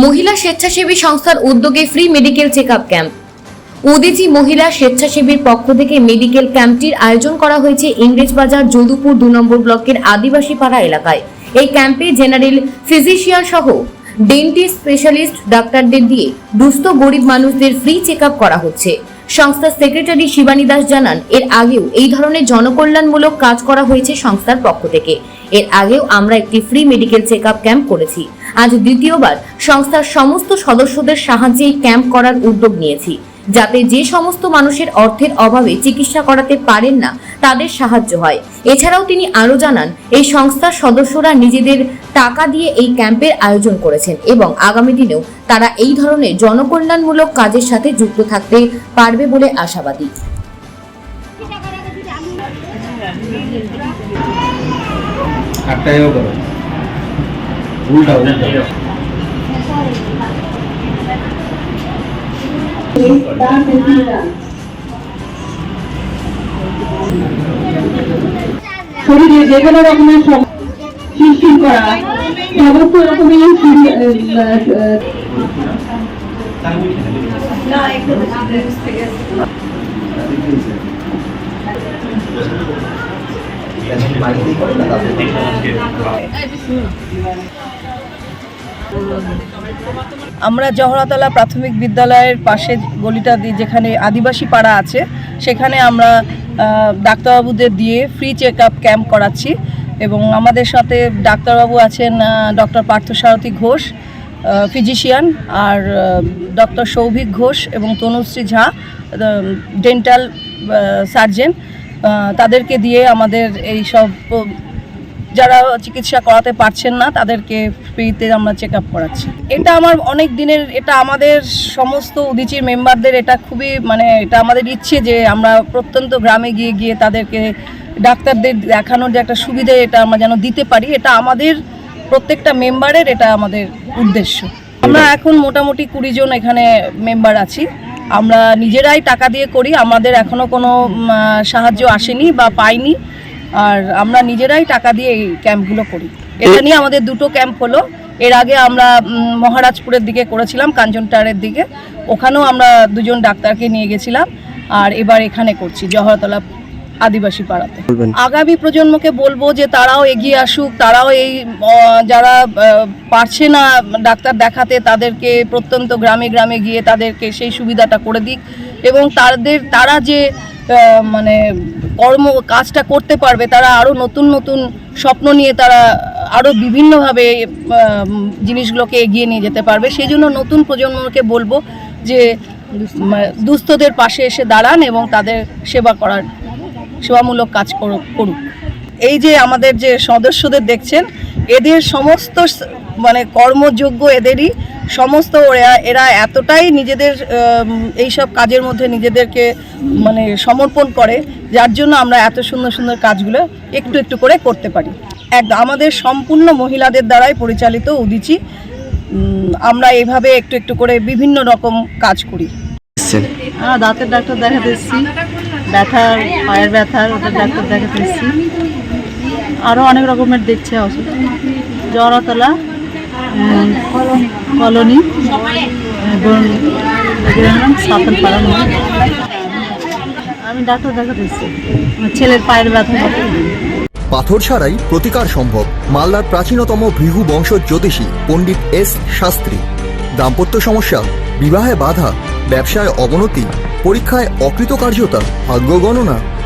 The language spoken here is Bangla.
মহিলা স্বেচ্ছাসেবী সংস্থার উদ্যোগে free medical check up camp. Udichi মহিলা স্বেচ্ছাসেবীর পক্ষ থেকে মেডিকেল ক্যাম্পটির আয়োজন করা হয়েছে ইংরেজবাজার যদুপুর দু নম্বর ব্লকের আদিবাসী পাড়া এলাকায়। এই ক্যাম্পে জেনারেল ফিজিশিয়ান সহ ডেন্টিস্ট স্পেশালিস্ট ডাক্তারদের দিয়ে দুস্থ গরিব মানুষদের ফ্রি চেক করা হচ্ছে। সংস্থার সেক্রেটারি শিবানী দাস জানান, এর আগেও এই ধরনের জনকল্যাণমূলক কাজ করা হয়েছে সংস্থার পক্ষ থেকে। এর আগেও আমরা একটি free medical check up camp করেছি। আজ দ্বিতীয়বার সংস্থার সমস্ত সদস্যদের সাহায্যে এই ক্যাম্প করার উদ্যোগ নিয়েছি। যাতে যে সমস্ত মানুষের অর্থের অভাবে চিকিৎসা করাতে পারেন না, তাদের সাহায্য হয়। এছাড়াও তিনি আরও জানান, এই সংস্থার সদস্যরা নিজেদের টাকা দিয়ে এই ক্যাম্পের আয়োজন করেছেন এবং আগামী দিনেও তারা এই ধরনের জনকল্যাণমূলক কাজের সাথে যুক্ত থাকতে পারবে বলে আশাবাদী। শরীরে যে কোনো রকমের শিরশির করা সমস্ত রকমের আহ, আমরা জহরাতলা প্রাথমিক বিদ্যালয়ের পাশে গলিটা দিয়ে যেখানে আদিবাসী পাড়া আছে, সেখানে আমরা ডাক্তারবাবুদের দিয়ে ফ্রি চেক আপ ক্যাম্প করাচ্ছি এবং আমাদের সাথে ডাক্তারবাবু আছেন ডক্টর পার্থসারথী ঘোষ ফিজিশিয়ান আর ডক্টর সৌভিক ঘোষ এবং তনুশ্রী ঝা ডেন্টাল সার্জেন তাদেরকে দিয়ে আমাদের এই সব যারা চিকিৎসা করাতে পারছেন না, তাদেরকে ফ্রিতে আমরা চেক আপ করাচ্ছি। এটা আমার অনেক দিনের, এটা আমাদের সমস্ত উদিচির মেম্বারদের এটা খুবই মানে এটা আমাদের ইচ্ছে যে আমরা প্রত্যন্ত গ্রামে গিয়ে গিয়ে তাদেরকে ডাক্তারদের দেখানোর যে একটা সুবিধে এটা আমরা যেন দিতে পারি, এটা আমাদের প্রত্যেকটা মেম্বারের এটা আমাদের উদ্দেশ্য। আমরা এখন মোটামুটি কুড়ি জন এখানে মেম্বার আছি। আমরা নিজেরাই টাকা দিয়ে করি, আমাদের এখনও কোনো সাহায্য আসেনি বা পাইনি। আর আমরা নিজেরাই টাকা দিয়ে এই ক্যাম্পগুলো করি। এটা নিয়ে আমাদের দুটো ক্যাম্প হলো। এর আগে আমরা মহারাজপুরের দিকে করেছিলাম কাঞ্চনটারের দিকে। ওখানেও আমরা দুজন ডাক্তারকে নিয়ে গেছিলাম। আর এবার এখানে করছি জহরতলা আদিবাসী পাড়াতে। আগামী প্রজন্মকে বলব যে তারাও এগিয়ে আসুক তারাও এই যারা পারছে না ডাক্তার দেখাতে তাদেরকে প্রত্যন্ত গ্রামে গ্রামে গিয়ে তাদেরকে সেই সুবিধাটা করে দিক। এবং তাদের তারা যে মানে কর্ম কাজটা করতে পারবে, তারা আরও নতুন নতুন স্বপ্ন নিয়ে তারা আরও বিভিন্নভাবে জিনিসগুলোকে এগিয়ে নিয়ে যেতে পারবে। সেই জন্য নতুন প্রজন্মকে বলব যে দুস্থদের পাশে এসে দাঁড়ান এবং তাদের সেবা করার, সেবামূলক কাজ করুক। এই যে আমাদের যে সদস্যদের দেখছেন, এদের সমস্ত মানে কর্মযোগ্য এদেরই সমস্ত এরা এরা এতটাই নিজেদের এই সব কাজের মধ্যে নিজেদেরকে মানে সমর্পণ করে যার জন্য আমরা এত সুন্দর সুন্দর কাজগুলো একটু একটু করে করতে পারি। এক আমাদের সম্পূর্ণ মহিলাদের দ্বারাই পরিচালিত উদিচি। আমরা এইভাবে একটু একটু করে বিভিন্ন রকম কাজ করি। আমরা দাঁতের ডাক্তার দেখাতে এসেছি। ব্যথার পায়ের ব্যথার ওদের ডাক্তার দেখাতে এসেছি। আরও অনেক রকমের দেখছে ওষুধ জড়তলা কলোনি। আমি ডাক্তার দেখাতে আমার ছেলের পায়ের ব্যথা পাথর ছাড়াই প্রতিকার সম্ভব মালদার প্রাচীনতম ভৃহু বংশ জ্যোতিষী পণ্ডিত এস শাস্ত্রী। দাম্পত্য সমস্যা, বিবাহে বাধা, ব্যবসায় অবনতি, পরীক্ষায় অকৃতকার্যতা, ভাগ্য গণনা